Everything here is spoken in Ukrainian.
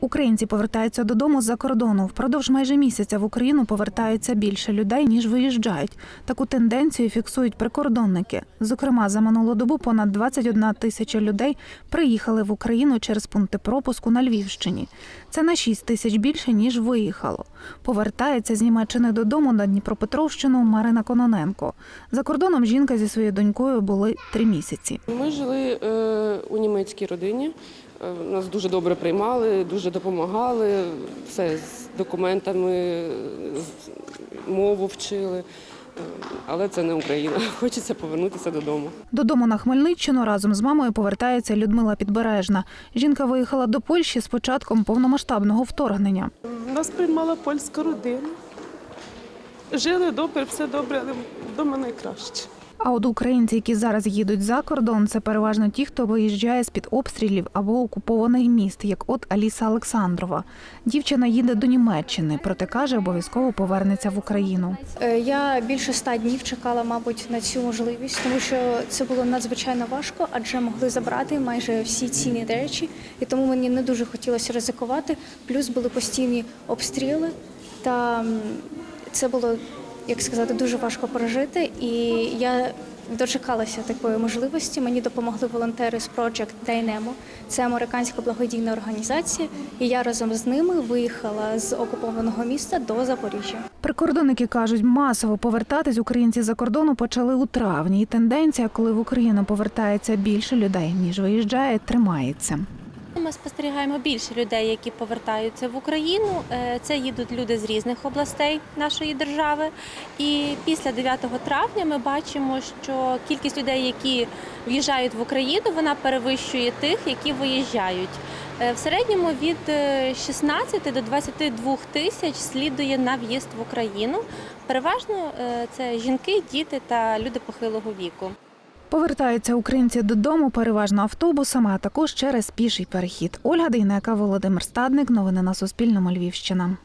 Українці повертаються додому з-за кордону. Впродовж майже місяця в Україну повертаються більше людей, ніж виїжджають. Таку тенденцію фіксують прикордонники. Зокрема, за минулу добу понад 21 тисяча людей приїхали в Україну через пункти пропуску на Львівщині. Це на 6 тисяч більше, ніж виїхало. Повертається з Німеччини додому на Дніпропетровщину Марина Кононенко. За кордоном жінка зі своєю донькою були три місяці. Ми жили е, у німецькій родині. Е, Нас дуже добре приймали, дуже допомагали, все з документами, мову вчили. Е, Але це не Україна. Хочеться повернутися додому. Додому на Хмельниччину разом з мамою повертається Людмила Підбережна. Жінка виїхала до Польщі з початком повномасштабного вторгнення. Нас приймала польська родина. Жили добре, все добре, але вдома найкраще. А от українці, які зараз їдуть за кордон, це переважно ті, хто виїжджає з під обстрілів або окупованих міст, як от Аліса Олександрова. Дівчина їде до Німеччини, проте каже, обов'язково повернеться в Україну. Е, Я більше ста днів чекала, мабуть, на цю можливість, тому що це було надзвичайно важко, адже могли забрати майже всі цінні речі, і тому мені не дуже хотілося ризикувати. Плюс були постійні обстріли, та це було, як сказати, дуже важко пережити. І я дочекалася такої можливості. Мені допомогли волонтери з Project Dynamo. Це американська благодійна організація, і я разом з ними виїхала з окупованого міста до Запоріжжя. Прикордонники кажуть, масово повертатись українці за кордону почали у травні. І тенденція, коли в Україну повертається більше людей, ніж виїжджає, тримається. Ми спостерігаємо більше людей, які повертаються в Україну. Е, Це їдуть люди з різних областей нашої держави. І після 9 травня ми бачимо, що кількість людей, які в'їжджають в Україну, вона перевищує тих, які виїжджають. Е, В середньому від е, 16 до 22 тисяч слідує на в'їзд в Україну. Переважно е, це жінки, діти та люди похилого віку. Повертаються українці додому переважно автобусами, а також через піший перехід. Ольга Дейнека, Володимир Стадник. Новини на Суспільному. Львівщина.